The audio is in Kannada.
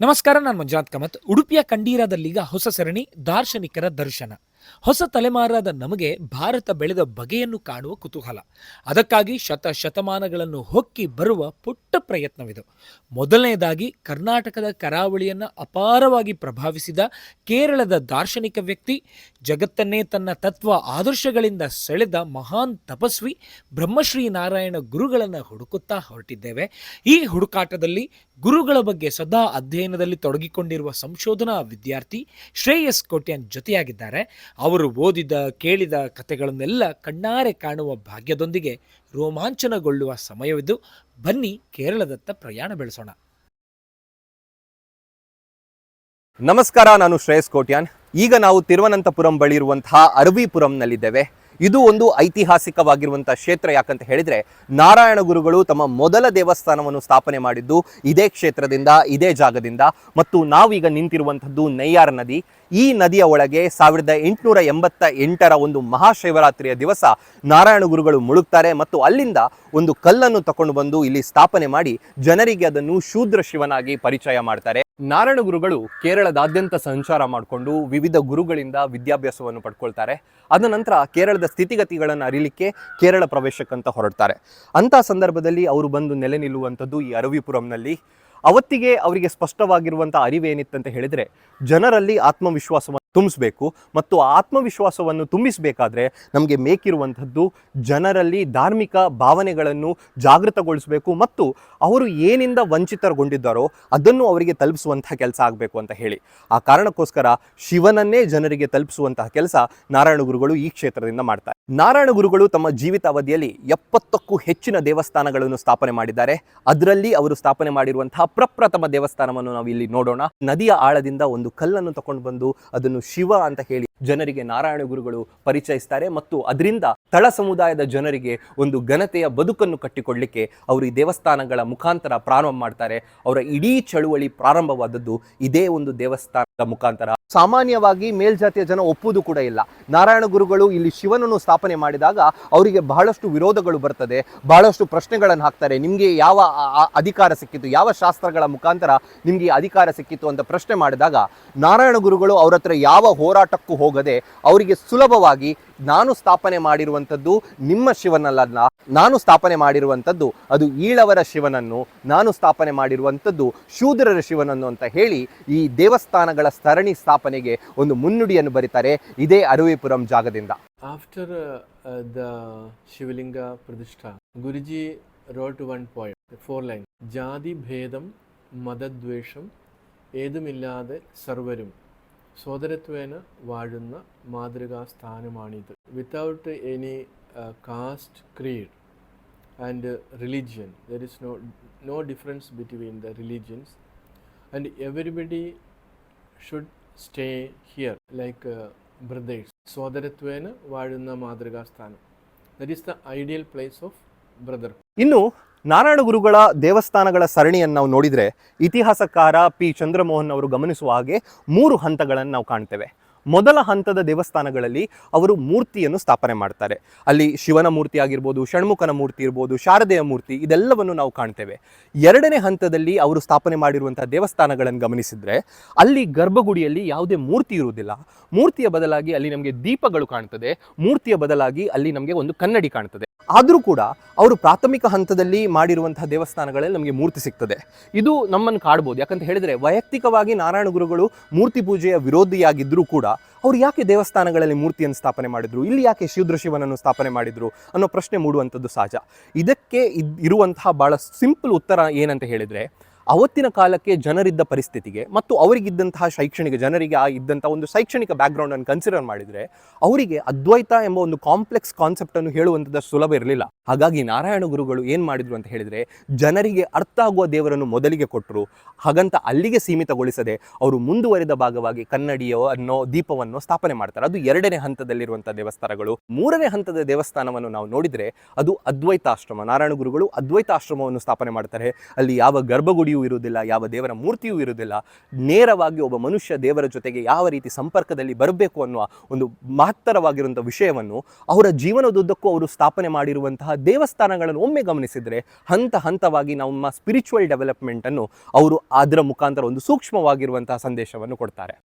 ನಮಸ್ಕಾರ ನಾನು ಮಂಜುನಾಥ್ ಕಮತ್. ಉಡುಪಿಯ ಕಂಡೀರದಲ್ಲಿಗ ಹೊಸ ಸರಣಿ ದಾರ್ಶನಿಕರ ದರ್ಶನ. ಹೊಸ ತಲೆಮಾರಾದ ನಮಗೆ ಭಾರತ ಬೆಳೆದ ಬಗೆಯನ್ನು ಕಾಣುವ ಕುತೂಹಲ. ಅದಕ್ಕಾಗಿ ಶತ ಶತಮಾನಗಳನ್ನು ಹೊಕ್ಕಿ ಬರುವ ಪುಟ್ಟ ಪ್ರಯತ್ನವಿದು. ಮೊದಲನೆಯದಾಗಿ ಕರ್ನಾಟಕದ ಕರಾವಳಿಯನ್ನು ಅಪಾರವಾಗಿ ಪ್ರಭಾವಿಸಿದ ಕೇರಳದ ದಾರ್ಶನಿಕ ವ್ಯಕ್ತಿ, ಜಗತ್ತನ್ನೇ ತನ್ನ ತತ್ವ ಆದರ್ಶಗಳಿಂದ ಸೆಳೆದ ಮಹಾನ್ ತಪಸ್ವಿ ಬ್ರಹ್ಮಶ್ರೀ ನಾರಾಯಣ ಗುರುಗಳನ್ನು ಹುಡುಕುತ್ತಾ ಹೊರಟಿದ್ದೇವೆ. ಈ ಹುಡುಕಾಟದಲ್ಲಿ ಗುರುಗಳ ಬಗ್ಗೆ ಸದಾ ಅಧ್ಯಯನದಲ್ಲಿ ತೊಡಗಿಕೊಂಡಿರುವ ಸಂಶೋಧನಾ ವಿದ್ಯಾರ್ಥಿ ಶ್ರೇಯಸ್ ಕೋಟ್ಯಾನ್ ಜೊತೆಯಾಗಿದ್ದಾರೆ. ಅವರು ಓದಿದ, ಕೇಳಿದ ಕಥೆಗಳನ್ನೆಲ್ಲ ಕಣ್ಣಾರೆ ಕಾಣುವ ಭಾಗ್ಯದೊಂದಿಗೆ ರೋಮಾಂಚನಗೊಳ್ಳುವ ಸಮಯವಿದ್ದು ಬನ್ನಿ ಕೇರಳದತ್ತ ಪ್ರಯಾಣ ಬೆಳೆಸೋಣ. ನಮಸ್ಕಾರ, ನಾನು ಶ್ರೇಯಸ್ ಕೋಟ್ಯಾನ್. ಈಗ ನಾವು ತಿರುವನಂತಪುರಂ ಬಳಿ ಇರುವಂತಹ ಅರವಿಪುರಂನಲ್ಲಿದ್ದೇವೆ. ಇದು ಒಂದು ಐತಿಹಾಸಿಕವಾಗಿರುವಂಥ ಕ್ಷೇತ್ರ ಯಾಕಂತ ಹೇಳಿದ್ರೆ, ನಾರಾಯಣ ಗುರುಗಳು ತಮ್ಮ ಮೊದಲ ದೇವಸ್ಥಾನವನ್ನು ಸ್ಥಾಪನೆ ಮಾಡಿದ್ದು ಇದೇ ಕ್ಷೇತ್ರದಿಂದ, ಇದೇ ಜಾಗದಿಂದ. ಮತ್ತು ನಾವೀಗ ನಿಂತಿರುವಂಥದ್ದು ನೈಯಾರ್ ನದಿ. ಈ ನದಿಯ ಒಳಗೆ ಸಾವಿರದ ಎಂಟುನೂರ ಎಂಬತ್ತ ಎಂಟರ ಒಂದು ಮಹಾಶಿವರಾತ್ರಿಯ ದಿವಸ ನಾರಾಯಣ ಗುರುಗಳು ಮುಳುಗ್ತಾರೆ ಮತ್ತು ಅಲ್ಲಿಂದ ಒಂದು ಕಲ್ಲನ್ನು ತಕೊಂಡು ಬಂದು ಇಲ್ಲಿ ಸ್ಥಾಪನೆ ಮಾಡಿ ಜನರಿಗೆ ಅದನ್ನು ಶೂದ್ರ ಶಿವನಾಗಿ ಪರಿಚಯ ಮಾಡ್ತಾರೆ. ನಾರಾಯಣ ಗುರುಗಳು ಕೇರಳದಾದ್ಯಂತ ಸಂಚಾರ ಮಾಡಿಕೊಂಡು ವಿವಿಧ ಗುರುಗಳಿಂದ ವಿದ್ಯಾಭ್ಯಾಸವನ್ನು ಪಡ್ಕೊಳ್ತಾರೆ. ಅದ ನಂತರ ಕೇರಳದ ಸ್ಥಿತಿಗತಿಗಳನ್ನು ಅರಿಲಿಕ್ಕೆ ಕೇರಳ ಪ್ರವೇಶಕ್ಕಂತ ಹೊರಡ್ತಾರೆ. ಅಂಥ ಸಂದರ್ಭದಲ್ಲಿ ಅವರು ಬಂದು ನೆಲೆ ನಿಲ್ಲುವಂಥದ್ದು ಈ ಅರವಿಪುರಂನಲ್ಲಿ. ಅವತ್ತಿಗೆ ಅವರಿಗೆ ಸ್ಪಷ್ಟವಾಗಿರುವಂಥ ಅರಿವೇನಿತ್ತಂತ ಹೇಳಿದರೆ, ಜನರಲ್ಲಿ ಆತ್ಮವಿಶ್ವಾಸವನ್ನು ತುಂಬಿಸಬೇಕು ಮತ್ತು ಆತ್ಮವಿಶ್ವಾಸವನ್ನು ತುಂಬಿಸಬೇಕಾದ್ರೆ ನಮಗೆ ಮೇಕಿರುವಂಥದ್ದು ಜನರಲ್ಲಿ ಧಾರ್ಮಿಕ ಭಾವನೆಗಳನ್ನು ಜಾಗೃತಗೊಳಿಸಬೇಕು ಮತ್ತು ಅವರು ಏನಿಂದ ವಂಚಿತರಗೊಂಡಿದ್ದಾರೋ ಅದನ್ನು ಅವರಿಗೆ ತಲುಪಿಸುವಂತಹ ಕೆಲಸ ಆಗಬೇಕು ಅಂತ ಹೇಳಿ. ಆ ಕಾರಣಕ್ಕೋಸ್ಕರ ಶಿವನನ್ನೇ ಜನರಿಗೆ ತಲುಪಿಸುವಂತಹ ಕೆಲಸ ನಾರಾಯಣ ಗುರುಗಳು ಈ ಕ್ಷೇತ್ರದಿಂದ ಮಾಡ್ತಾರೆ ನಾರಾಯಣ ಗುರುಗಳು ತಮ್ಮ ಜೀವಿತಾವಧಿಯಲ್ಲಿ ಎಪ್ಪತ್ತಕ್ಕೂ ಹೆಚ್ಚಿನ ದೇವಸ್ಥಾನಗಳನ್ನು ಸ್ಥಾಪನೆ ಮಾಡಿದ್ದಾರೆ. ಅದರಲ್ಲಿ ಅವರು ಸ್ಥಾಪನೆ ಮಾಡಿರುವಂತಹ ಪ್ರಪ್ರಥಮ ದೇವಸ್ಥಾನವನ್ನು ನಾವು ಇಲ್ಲಿ ನೋಡೋಣ. ನದಿಯ ಆಳದಿಂದ ಒಂದು ಕಲ್ಲನ್ನು ತಕೊಂಡು ಬಂದು ಅದನ್ನು ಶಿವ ಅಂತ ಹೇಳಿ ಜನರಿಗೆ ನಾರಾಯಣ ಗುರುಗಳು ಪರಿಚಯಿಸ್ತಾರೆ ಮತ್ತು ಅದರಿಂದ ತಳ ಸಮುದಾಯದ ಜನರಿಗೆ ಒಂದು ಘನತೆಯ ಬದುಕನ್ನು ಕಟ್ಟಿಕೊಡ್ಲಿಕ್ಕೆ ಅವರು ಈ ದೇವಸ್ಥಾನಗಳ ಮುಖಾಂತರ ಪ್ರಾರಂಭ ಮಾಡ್ತಾರೆ. ಅವರ ಇಡೀ ಚಳುವಳಿ ಪ್ರಾರಂಭವಾದದ್ದು ಇದೇ ಒಂದು ದೇವಸ್ಥಾನದ ಮುಖಾಂತರ. ಸಾಮಾನ್ಯವಾಗಿ ಮೇಲ್ಜಾತಿಯ ಜನ ಒಪ್ಪುವುದು ಕೂಡ ಇಲ್ಲ. ನಾರಾಯಣ ಗುರುಗಳು ಇಲ್ಲಿ ಶಿವನನ್ನು ಸ್ಥಾಪನೆ ಮಾಡಿದಾಗ ಅವರಿಗೆ ಬಹಳಷ್ಟು ವಿರೋಧಗಳು ಬರ್ತದೆ, ಬಹಳಷ್ಟು ಪ್ರಶ್ನೆಗಳನ್ನು ಹಾಕ್ತಾರೆ. ನಿಮಗೆ ಯಾವ ಅಧಿಕಾರ ಸಿಕ್ಕಿತು ಯಾವ ಶಾಸ್ತ್ರಗಳ ಮುಖಾಂತರ ನಿಮಗೆ ಅಧಿಕಾರ ಸಿಕ್ಕಿತು ಅಂತ ಪ್ರಶ್ನೆ ಮಾಡಿದಾಗ ನಾರಾಯಣ ಗುರುಗಳು ಅವರ ಹತ್ರ ಯಾವ ಹೋರಾಟಕ್ಕೂ ಹೋಗದೆ ಅವರಿಗೆ ಸುಲಭವಾಗಿ ನಾನು ಸ್ಥಾಪನೆ ಮಾಡಿರುವಂಥದ್ದು ನಿಮ್ಮ ಶಿವನಲ್ಲ ನಾನು ಸ್ಥಾಪನೆ ಮಾಡಿರುವಂಥದ್ದು ಅದು ಈಳವರ ಶಿವನನ್ನು ನಾನು ಸ್ಥಾಪನೆ ಮಾಡಿರುವಂಥದ್ದು ಶೂದ್ರರ ಶಿವನನ್ನು ಅಂತ ಹೇಳಿ ಈ ದೇವಸ್ಥಾನಗಳ ಸರಣಿ ಸ್ಥಾಪನೆಗೆ ಒಂದು ಮುನ್ನುಡಿಯನ್ನು ಬರೀತಾರೆ ಇದೇ ಅರುವಿಪುರಂ ಜಾಗದಿಂದ After uh, uh, the Shivalinga Pradishta, Guruji wrote one poem, four lines. Jadi Bhedam Madadvesham ഏതുമില്ലാതെ സർവരും സ്വതരത്വേന വാഴുന്ന മാതൃകാ സ്ഥാനമാണിത് without any caste creed and religion there is no no difference between the religions and everybody should stay here like brothers സ്വതരത്വേന വാഴുന്ന മാതൃകാ സ്ഥാനം that is the ideal place of brother ഇന്നു ನಾರಾಯಣ ಗುರುಗಳ ದೇವಸ್ಥಾನಗಳ ಸರಣಿಯನ್ನು ನಾವು ನೋಡಿದರೆ ಇತಿಹಾಸಕಾರ ಪಿ. ಚಂದ್ರಮೋಹನ್ ಅವರು ಗಮನಿಸುವ ಹಾಗೆ ಮೂರು ಹಂತಗಳನ್ನು ನಾವು ಕಾಣ್ತೇವೆ. ಮೊದಲ ಹಂತದ ದೇವಸ್ಥಾನಗಳಲ್ಲಿ ಅವರು ಮೂರ್ತಿಯನ್ನು ಸ್ಥಾಪನೆ ಮಾಡ್ತಾರೆ. ಅಲ್ಲಿ ಶಿವನ ಮೂರ್ತಿ ಆಗಿರ್ಬೋದು, ಷಣ್ಮುಖನ ಮೂರ್ತಿ ಇರ್ಬೋದು, ಶಾರದೆಯ ಮೂರ್ತಿ ಇದೆಲ್ಲವನ್ನು ನಾವು ಕಾಣ್ತೇವೆ. ಎರಡನೇ ಹಂತದಲ್ಲಿ ಅವರು ಸ್ಥಾಪನೆ ಮಾಡಿರುವಂಥ ದೇವಸ್ಥಾನಗಳನ್ನು ಗಮನಿಸಿದರೆ ಅಲ್ಲಿ ಗರ್ಭಗುಡಿಯಲ್ಲಿ ಯಾವುದೇ ಮೂರ್ತಿ ಇರುವುದಿಲ್ಲ. ಮೂರ್ತಿಯ ಬದಲಾಗಿ ಅಲ್ಲಿ ನಮಗೆ ದೀಪಗಳು ಕಾಣ್ತದೆ. ಮೂರ್ತಿಯ ಬದಲಾಗಿ ಅಲ್ಲಿ ನಮಗೆ ಒಂದು ಕನ್ನಡಿ ಕಾಣ್ತದೆ. ಆದರೂ ಕೂಡ ಅವರು ಪ್ರಾಥಮಿಕ ಹಂತದಲ್ಲಿ ಮಾಡಿರುವಂತಹ ದೇವಸ್ಥಾನಗಳಲ್ಲಿ ನಮಗೆ ಮೂರ್ತಿ ಸಿಗ್ತದೆ. ಇದು ನಮ್ಮನ್ನು ಕಾಡ್ಬೋದು. ಯಾಕಂತ ಹೇಳಿದ್ರೆ ವೈಯಕ್ತಿಕವಾಗಿ ನಾರಾಯಣ ಗುರುಗಳು ಮೂರ್ತಿ ಪೂಜೆಯ ವಿರೋಧಿಯಾಗಿದ್ದರೂ ಕೂಡ ಅವ್ರು ಯಾಕೆ ದೇವಸ್ಥಾನಗಳಲ್ಲಿ ಮೂರ್ತಿಯನ್ನು ಸ್ಥಾಪನೆ ಮಾಡಿದ್ರು? ಇಲ್ಲಿ ಯಾಕೆ ಶೂದ್ರ ಶಿವನನ್ನು ಸ್ಥಾಪನೆ ಮಾಡಿದ್ರು? ಅನ್ನೋ ಪ್ರಶ್ನೆ ಮೂಡುವಂಥದ್ದು ಸಹಜ. ಇದಕ್ಕೆ ಇದ್- ಇರುವಂತಹ ಬಹಳ ಸಿಂಪಲ್ ಉತ್ತರ ಏನಂತ ಹೇಳಿದ್ರೆ ಅವತ್ತಿನ ಕಾಲಕ್ಕೆ ಜನರಿದ್ದ ಪರಿಸ್ಥಿತಿಗೆ ಮತ್ತು ಅವರಿಗಿದ್ದಂತಹ ಶೈಕ್ಷಣಿಕ, ಜನರಿಗೆ ಆ ಇದ್ದಂತಹ ಒಂದು ಶೈಕ್ಷಣಿಕ ಬ್ಯಾಕ್ಗ್ರೌಂಡ್ ಅನ್ನು ಕನ್ಸಿಡರ್ ಮಾಡಿದ್ರೆ ಅವರಿಗೆ ಅದ್ವೈತ ಎಂಬ ಒಂದು ಕಾಂಪ್ಲೆಕ್ಸ್ ಕಾನ್ಸೆಪ್ಟ್ ಅನ್ನು ಹೇಳುವಂಥದ್ದು ಸುಲಭ ಇರಲಿಲ್ಲ. ಹಾಗಾಗಿ ನಾರಾಯಣ ಗುರುಗಳು ಏನು ಮಾಡಿದ್ರು ಅಂತ ಹೇಳಿದ್ರೆ ಜನರಿಗೆ ಅರ್ಥ ಆಗುವ ದೇವರನ್ನು ಮೊದಲಿಗೆ ಕೊಟ್ಟರು ಹಾಗಂತ ಅಲ್ಲಿಗೆ ಸೀಮಿತಗೊಳಿಸದೆ ಅವರು ಮುಂದುವರೆದ ಭಾಗವಾಗಿ ಕನ್ನಡಿಯೋ ಅನ್ನೋ ದೀಪವನ್ನು ಸ್ಥಾಪನೆ ಮಾಡ್ತಾರೆ. ಅದು ಎರಡನೇ ಹಂತದಲ್ಲಿರುವಂತಹ ದೇವಸ್ಥಾನಗಳು. ಮೂರನೇ ಹಂತದ ದೇವಸ್ಥಾನವನ್ನು ನಾವು ನೋಡಿದ್ರೆ ಅದು ಅದ್ವೈತಾಶ್ರಮ. ನಾರಾಯಣ ಗುರುಗಳು ಅದ್ವೈತಾಶ್ರಮವನ್ನು ಸ್ಥಾಪನೆ ಮಾಡ್ತಾರೆ. ಅಲ್ಲಿ ಯಾವ ಗರ್ಭಗುಡಿಯೂ ಪ್ರತಿಮೆಯೂ ಇರುವುದಿಲ್ಲ, ಯಾವ ದೇವರ ಮೂರ್ತಿಯೂ ಇರುವುದಿಲ್ಲ, ನೇರವಾಗಿ ಒಬ್ಬ ಮನುಷ್ಯ ದೇವರ ಜೊತೆಗೆ ಯಾವ ರೀತಿ ಸಂಪರ್ಕದಲ್ಲಿ ಬರಬೇಕು ಅನ್ನುವ ಒಂದು ಮಹತ್ತರವಾಗಿರುವಂಥ ವಿಷಯವನ್ನು ಅವರ ಜೀವನದುದ್ದಕ್ಕೂ ಅವರು ಸ್ಥಾಪನೆ ಮಾಡಿರುವಂತಹ ದೇವಸ್ಥಾನಗಳನ್ನು ಒಮ್ಮೆ ಗಮನಿಸಿದರೆ ಹಂತ ಹಂತವಾಗಿ ನಮ್ಮ ಸ್ಪಿರಿಚುವಲ್ ಡೆವಲಪ್ಮೆಂಟನ್ನು ಅವರು ಅದರ ಮುಖಾಂತರ ಒಂದು ಸೂಕ್ಷ್ಮವಾಗಿರುವಂತಹ ಸಂದೇಶವನ್ನು ಕೊಡ್ತಾರೆ.